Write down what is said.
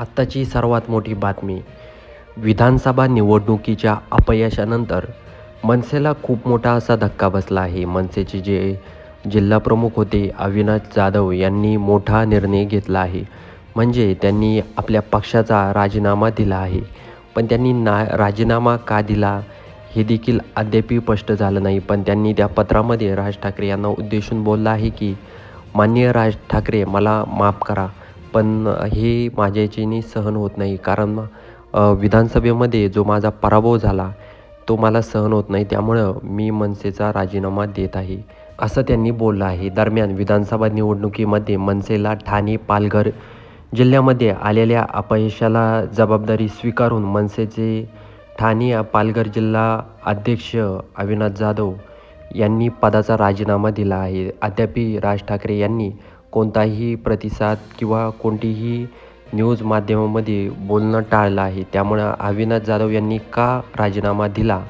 आत्ताची सर्वात मोठी बातमी. विधानसभा निवडणुकीच्या अपयशानंतर मनसेला खूप मोठा असा धक्का बसला आहे. मनसेचे जे जिल्हाप्रमुख होते अविनाश जाधव यांनी मोठा निर्णय घेतला आहे. म्हणजे त्यांनी आपल्या पक्षाचा राजीनामा दिला आहे. पण त्यांनी ना राजीनामा का दिला हे देखील अद्यापही स्पष्ट झालं नाही. पण त्यांनी त्या पत्रामध्ये राज ठाकरे यांना उद्देशून बोललं आहे की माननीय राज ठाकरे मला माफ करा. पण हे माझ्या याच्याने सहन होत नाही. कारण विधानसभेमध्ये जो माझा पराभव झाला तो मला सहन होत नाही. त्यामुळं मी मनसेचा राजीनामा देत आहे. असं त्यांनी बोललं आहे. दरम्यान विधानसभा निवडणुकीमध्ये मनसेला ठाणे पालघर जिल्ह्यामध्ये आलेल्या अपयशाला जबाबदारी स्वीकारून मनसेचे ठाणे पालघर जिल्हा अध्यक्ष अविनाश जाधव यांनी पदाचा राजीनामा दिला आहे. अद्यापि राज ठाकरे यांनी कोणताही प्रतिसाद किंवा कोणतीही न्यूज माध्यमामध्ये बोलणं टाळलं आहे. त्यामुळं अविनाश जाधव यांनी का राजीनामा दिला?